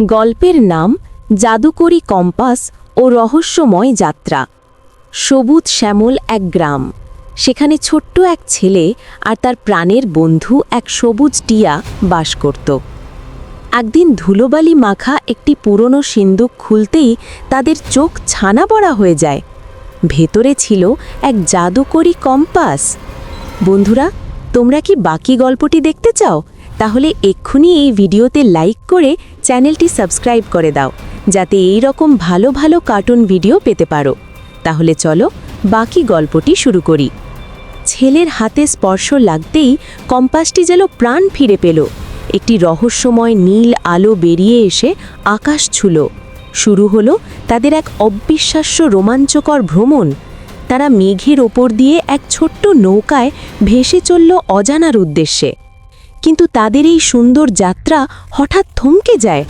গল্পের নাম জাদুকরি কম্পাস ও রহস্যময় যাত্রা। সবুজ শ্যামল এক গ্রাম। সেখানে ছোট্ট এক ছেলে আর তার প্রাণের বন্ধু এক সবুজ টিয়া বাস করত। একদিন ধুলোবালি মাখা একটি পুরনো সিন্দুক খুলতেই তাদের চোখ ছানা পড়া হয়ে যায়। ভেতরে ছিল এক জাদুকরি কম্পাস। বন্ধুরা, তোমরা কি বাকি গল্পটি দেখতে চাও? তাহলে এক্ষুনি এই ভিডিওতে লাইক করে চ্যানেলটি সাবস্ক্রাইব করে দাও, যাতে এই রকম ভালো ভালো কার্টুন ভিডিও পেতে পারো। তাহলে চলো বাকি গল্পটি শুরু করি। ছেলের হাতে স্পর্শ লাগতেই কম্পাসটি যেন প্রাণ ফিরে পেল। একটি রহস্যময় নীল আলো বেরিয়ে এসে আকাশ ছুল। শুরু হলো তাদের এক অবিশ্বাস্য রোমাঞ্চকর ভ্রমণ। তারা মেঘের ওপর দিয়ে এক ছোট্ট নৌকায় ভেসে চলল অজানার উদ্দেশ্যে। কিন্তু তাদের এই সুন্দর যাত্রা হঠাৎ থমকে যায়।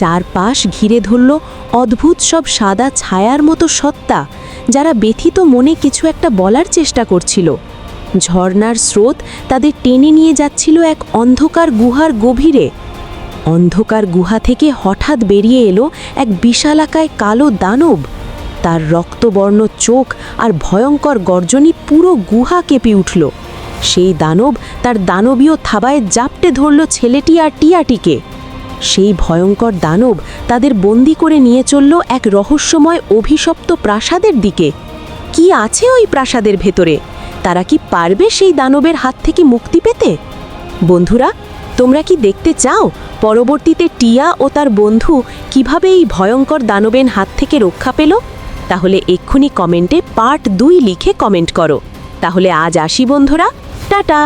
চারপাশ ঘিরে ধরল অদ্ভুত সব সাদা ছায়ার মতো সত্তা, যারা ব্যথিত মনে কিছু একটা বলার চেষ্টা করছিল। ঝর্নার স্রোত তাদের টেনে নিয়ে যাচ্ছিল এক অন্ধকার গুহার গভীরে। অন্ধকার গুহা থেকে হঠাৎ বেরিয়ে এলো এক বিশালাকায় কালো দানব। তার রক্তবর্ণ চোখ আর ভয়ঙ্কর গর্জনই পুরো গুহা কেঁপে উঠল। সেই দানব তার দানবীয় থাবায় জাপটে ধরল ছেলেটি আর টিয়াটিকে। সেই ভয়ঙ্কর দানব তাদের বন্দি করে নিয়ে চলল এক রহস্যময় অভিশপ্ত প্রাসাদের দিকে। কি আছে ওই প্রাসাদের ভেতরে? তারা কি পারবে সেই দানবের হাত থেকে মুক্তি পেতে? বন্ধুরা, তোমরা কি দেখতে চাও পরবর্তীতে টিয়া ও তার বন্ধু কীভাবে এই ভয়ঙ্কর দানবের হাত থেকে রক্ষা পেল? তাহলে এক্ষুনি কমেন্টে পার্ট দুই লিখে কমেন্ট করো। তাহলে আজ আসি বন্ধুরা। টাটা।